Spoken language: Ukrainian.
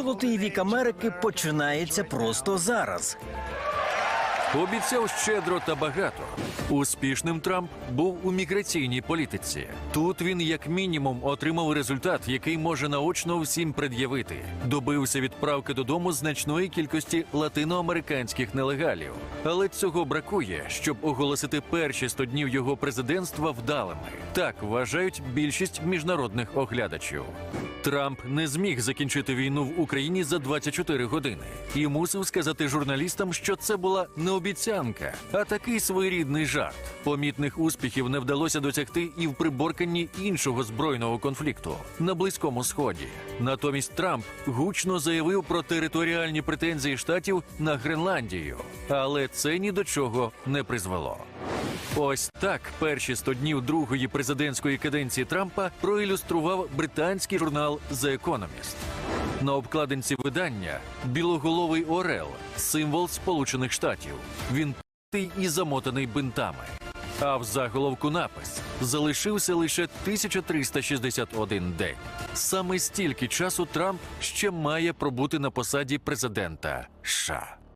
Золотий вік Америки починається просто зараз. Обіцяв щедро та багато. Успішним Трамп був у міграційній політиці. Тут він, як мінімум, отримав результат, який може наочно всім пред'явити. Добився відправки додому значної кількості латиноамериканських нелегалів. Але цього бракує, щоб оголосити перші 100 днів його президентства вдалими. Так вважають більшість міжнародних оглядачів. Трамп не зміг закінчити війну в Україні за 24 години і мусив сказати журналістам, що це була не обіцянка, а такий своєрідний жарт. Помітних успіхів не вдалося досягти і в приборканні іншого збройного конфлікту на близькому сході. Натомість Трамп гучно заявив про територіальні претензії штатів на Гренландію, але це ні до чого не призвело. Ось так перші 100 днів другої президентської каденції Трампа проілюстрував британський журнал The Economist. На обкладинці видання білоголовий Орел, символ Сполучених Штатів. Він п***й і замотаний бинтами. А в заголовку напис залишився лише 1361 день. Саме стільки часу Трамп ще має пробути на посаді президента США.